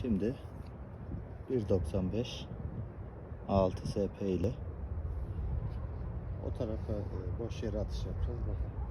Şimdi 1.95 6 SP ile o tarafa e, boş yere atış yapacağız bakalım.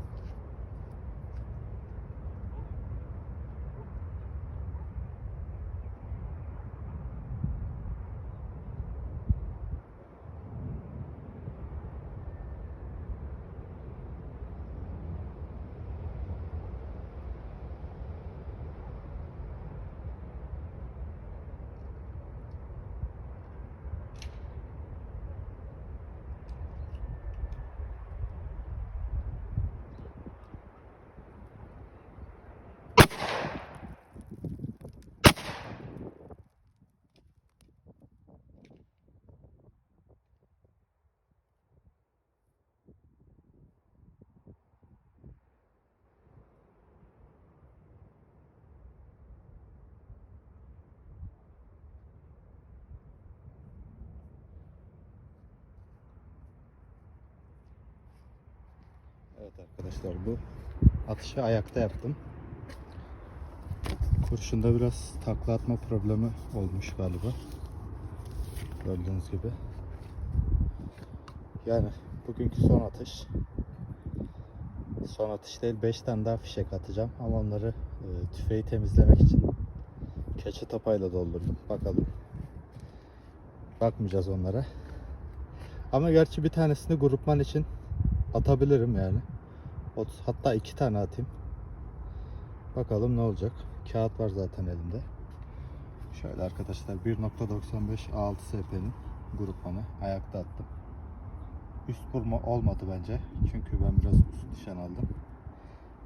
Evet arkadaşlar bu atışı ayakta yaptım. Kurşunda biraz takla atma problemi olmuş galiba. Gördüğünüz gibi. Yani bugünkü son atış. Son atış değil 5 tane daha fişek atacağım ama onları e, tüfeği temizlemek için keçe tapayla doldurdum. Bakalım. Bakmayacağız onlara. Ama gerçi bir tanesini grupman için atabilirim yani. Ot- Hatta iki tane atayım. Bakalım ne olacak. Kağıt var zaten elimde. Şöyle arkadaşlar 1.95 A6 SP'nin grupmanı ayakta attım. Üst vurma olmadı bence. Çünkü ben biraz üst nişan aldım.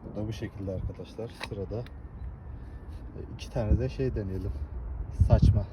Bu da bu şekilde arkadaşlar. Sırada e, iki tane de şey deneyelim. Saçma.